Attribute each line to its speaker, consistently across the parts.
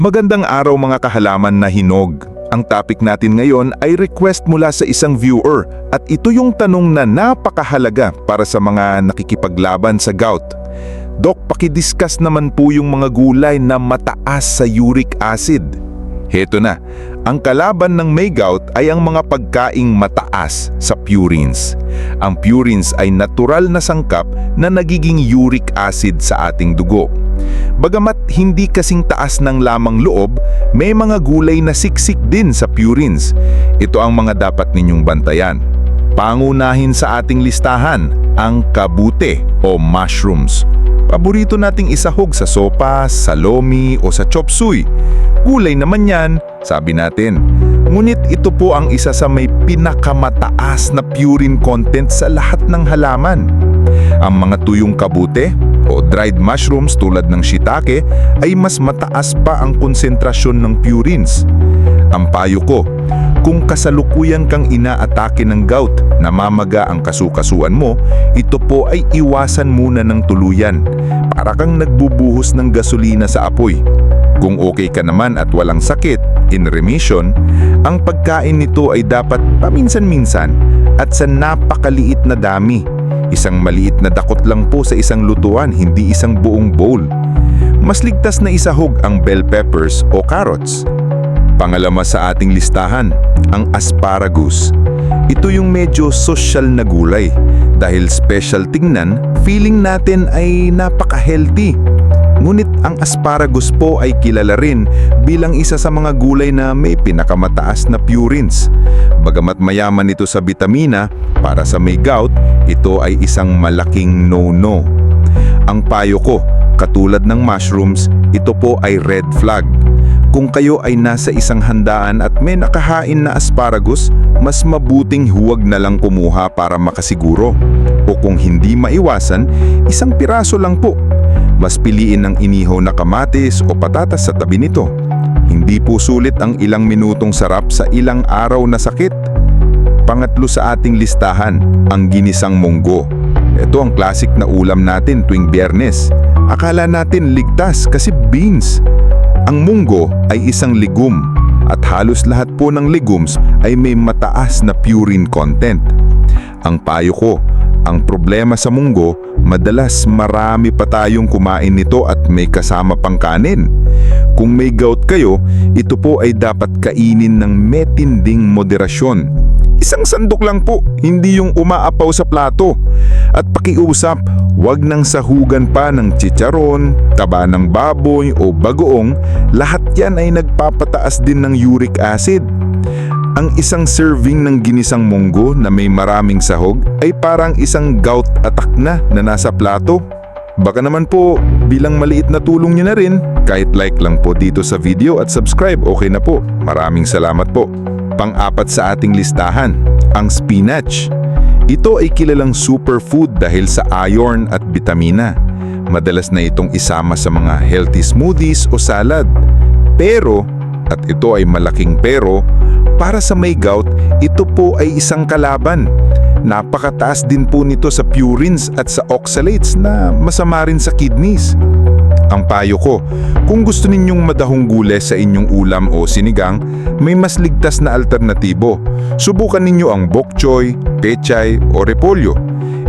Speaker 1: Magandang araw mga kahalaman na hinog. Ang topic natin ngayon ay request mula sa isang viewer at ito yung tanong na napakahalaga para sa mga nakikipaglaban sa gout. Dok, pakidiscuss naman po yung mga gulay na mataas sa uric acid. Heto na, ang kalaban ng may gout ay ang mga pagkaing mataas sa purines. Ang purines ay natural na sangkap na nagiging uric acid sa ating dugo. Bagamat hindi kasing taas ng lamang loob, may mga gulay na siksik din sa purines. Ito ang mga dapat ninyong bantayan. Pangunahin sa ating listahan, ang kabute o mushrooms. Paborito nating isahog sa sopa, sa lomi o sa chop suey. Gulay naman yan, sabi natin. Ngunit ito po ang isa sa may pinakamataas na purine content sa lahat ng halaman. Ang mga tuyong kabute o dried mushrooms tulad ng shiitake ay mas mataas pa ang konsentrasyon ng purines. Ang payo ko, kung kasalukuyan kang inaatake ng gout, namamaga ang kasukasuan mo, ito po ay iwasan muna ng tuluyan. Para kang nagbubuhos ng gasolina sa apoy. Kung okay ka naman at walang sakit, in remission, ang pagkain nito ay dapat paminsan-minsan at sa napakaliit na dami. Isang maliit na dakot lang po sa isang lutuan, hindi isang buong bowl. Mas ligtas na isahog ang bell peppers o carrots. Pangalama sa ating listahan, ang asparagus. Ito yung medyo social na gulay. Dahil special tingnan, feeling natin ay napaka-healthy. Ngunit ang asparagus po ay kilala rin bilang isa sa mga gulay na may pinakamataas na purines. Bagamat mayaman ito sa bitamina, para sa may gout, ito ay isang malaking no-no. Ang payo ko, katulad ng mushrooms, ito po ay red flag. Kung kayo ay nasa isang handaan at may nakahain na asparagus, mas mabuting huwag na lang kumuha para makasiguro. O kung hindi maiwasan, isang piraso lang po. Mas piliin ang inihaw na kamatis o patatas sa tabi nito. Hindi po sulit ang ilang minutong sarap sa ilang araw na sakit. Pangatlo sa ating listahan, ang ginisang munggo. Ito ang classic na ulam natin tuwing biyernes. Akala natin ligtas kasi beans. Ang munggo ay isang legum at halos lahat po ng legumes ay may mataas na purine content. Ang payo ko, ang problema sa munggo, madalas marami pa tayong kumain nito at may kasama pang kanin. Kung may gout kayo, ito po ay dapat kainin ng metinding moderasyon. Isang sandok lang po, hindi yung umaapaw sa plato. At pakiusap, wag nang sahugan pa ng chicharon, taba ng baboy o bagoong, lahat yan ay nagpapataas din ng uric acid. Ang isang serving ng ginisang munggo na may maraming sahog ay parang isang gout attack na na nasa plato. Baka naman po bilang maliit na tulong nyo na rin, kahit like lang po dito sa video at subscribe okay na po. Maraming salamat po. Pang-apat sa ating listahan, ang spinach. Ito ay kilalang superfood dahil sa iron at bitamina. Madalas na itong isama sa mga healthy smoothies o salad. Pero, at ito ay malaking pero, para sa may gout, ito po ay isang kalaban. Napakataas din po nito sa purines at sa oxalates na masama rin sa kidneys. Ang payo ko, kung gusto ninyong madahong gulay sa inyong ulam o sinigang, may mas ligtas na alternatibo. Subukan ninyo ang bok choy, pechay o repolyo.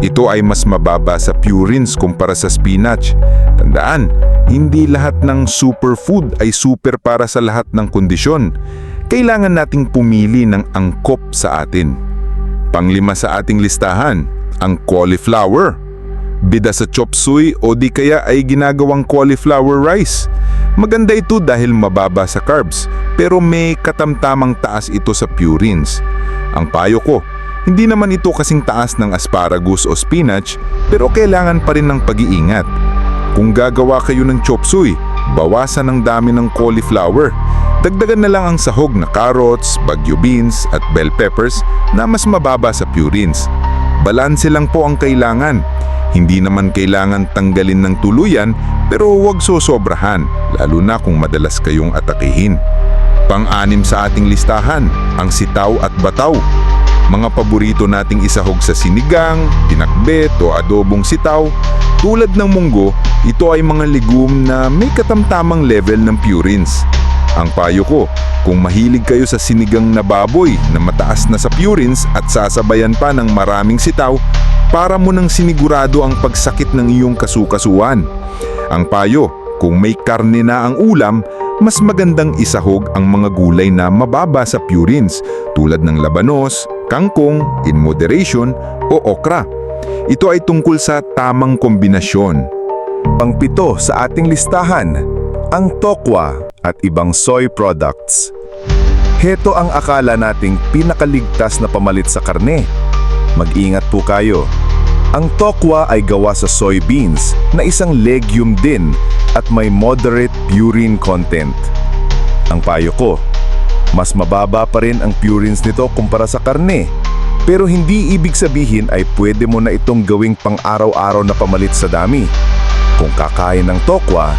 Speaker 1: Ito ay mas mababa sa purines kumpara sa spinach. Tandaan, hindi lahat ng superfood ay super para sa lahat ng kondisyon. Kailangan nating pumili ng angkop sa atin. Panglima sa ating listahan, ang cauliflower. Bida sa chop suey o di kaya ay ginagawang cauliflower rice. Maganda ito dahil mababa sa carbs, pero may katamtamang taas ito sa purines. Ang payo ko, hindi naman ito kasing taas ng asparagus o spinach, pero kailangan pa rin ng pag-iingat. Kung gagawa kayo ng chop suey, bawasan ang dami ng cauliflower. Dagdagan na lang ang sahog na carrots, bagyo beans at bell peppers na mas mababa sa purines. Balanse lang po ang kailangan. Hindi naman kailangan tanggalin ng tuluyan pero huwag sosobrahan, lalo na kung madalas kayong atakihin. Pang-anim sa ating listahan, ang sitaw at bataw.
Speaker 2: mga paborito nating isahog sa sinigang, pinakbet o adobong sitaw. Tulad ng munggo, ito ay mga legum na may katamtamang level ng purines. Ang payo ko, kung mahilig kayo sa sinigang na baboy na mataas na sa purines at sasabayan pa ng maraming sitaw, para mo nang sinigurado ang pagsakit ng iyong kasukasuan. Ang payo, kung may karne na ang ulam, mas magandang isahog ang mga gulay na mababa sa purines tulad ng labanos, kangkong, in moderation o okra. Ito ay tungkol sa tamang kombinasyon.
Speaker 1: Pangpito sa ating listahan, ang tokwa at ibang soy products. Heto ang akala nating pinakaligtas na pamalit sa karne. Mag-ingat po kayo. Ang tokwa ay gawa sa soybeans na isang legume din at may moderate purine content. Ang payo ko, mas mababa pa rin ang purines nito kumpara sa karne. Pero hindi ibig sabihin ay pwede mo na itong gawing pang-araw-araw na pamalit sa dami. Kung kakain ng tokwa,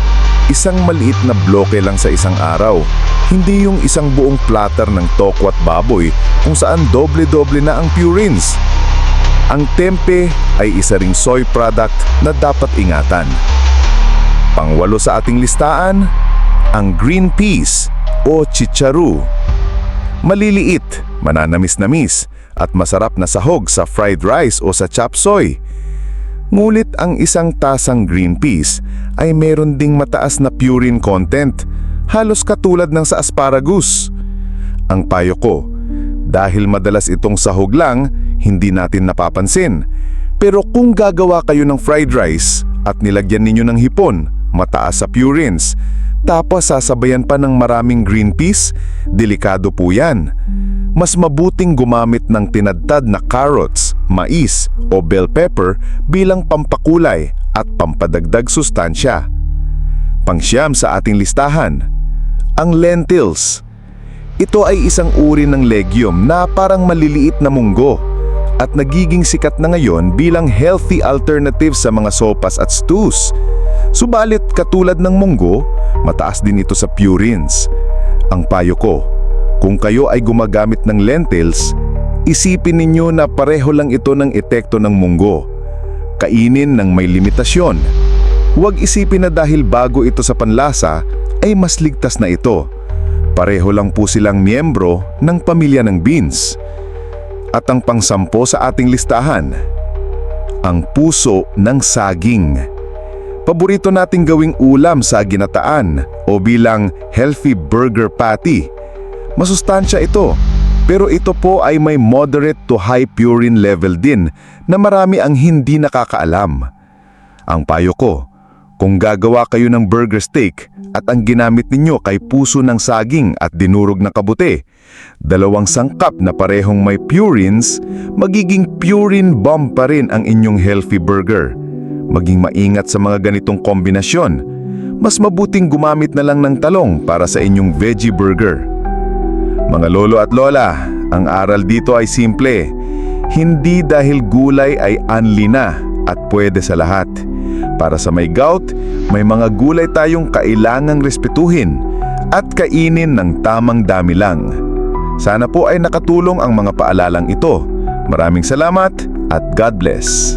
Speaker 1: isang maliit na bloke lang sa isang araw. Hindi yung isang buong platter ng tokwa at baboy kung saan doble-doble na ang purines. Ang tempe ay isa ring soy product na dapat ingatan. Pangwalo sa ating listaan, ang green peas o chicharu. Maliliit, mananamis-namis at masarap na sahog sa fried rice o sa chop soy. Ngulit ang isang tasang green peas ay meron ding mataas na purine content, halos katulad ng sa asparagus. Ang payo ko, dahil madalas itong sahog lang, hindi natin napapansin. Pero kung gagawa kayo ng fried rice at nilagyan ninyo ng hipon, mataas sa purines, tapos sasabayan pa ng maraming green peas, delikado po yan. Mas mabuting gumamit ng tinadtad na carrots, mais o bell pepper bilang pampakulay at pampadagdag sustansya. Pangsyam sa ating listahan, ang lentils. Ito ay isang uri ng legume na parang maliliit na munggo at nagiging sikat na ngayon bilang healthy alternative sa mga sopas at stews. Subalit katulad ng munggo, mataas din ito sa purines. Ang payo ko, kung kayo ay gumagamit ng lentils, isipin ninyo na pareho lang ito ng epekto ng munggo. Kainin ng may limitasyon. Huwag isipin na dahil bago ito sa panlasa, ay mas ligtas na ito. Pareho lang po silang miyembro ng pamilya ng beans. At ang pangsampo sa ating listahan, ang puso ng saging. Paborito nating gawing ulam sa ginataan o bilang healthy burger patty. Masustansya ito, pero ito po ay may moderate to high purine level din na marami ang hindi nakakaalam. Ang payo ko, kung gagawa kayo ng burger steak at ang ginamit ninyo kay puso ng saging at dinurog na kabuti, dalawang sangkap na parehong may purines, magiging purine bomb pa rin ang inyong healthy burger. Maging maingat sa mga ganitong kombinasyon. Mas mabuting gumamit na lang ng talong para sa inyong veggie burger. Mga lolo at lola, ang aral dito ay simple. Hindi dahil gulay ay anli na at pwede sa lahat. Para sa may gout, may mga gulay tayong kailangang respetuhin at kainin ng tamang dami lang. Sana po ay nakatulong ang mga paalalang ito. Maraming salamat at God bless.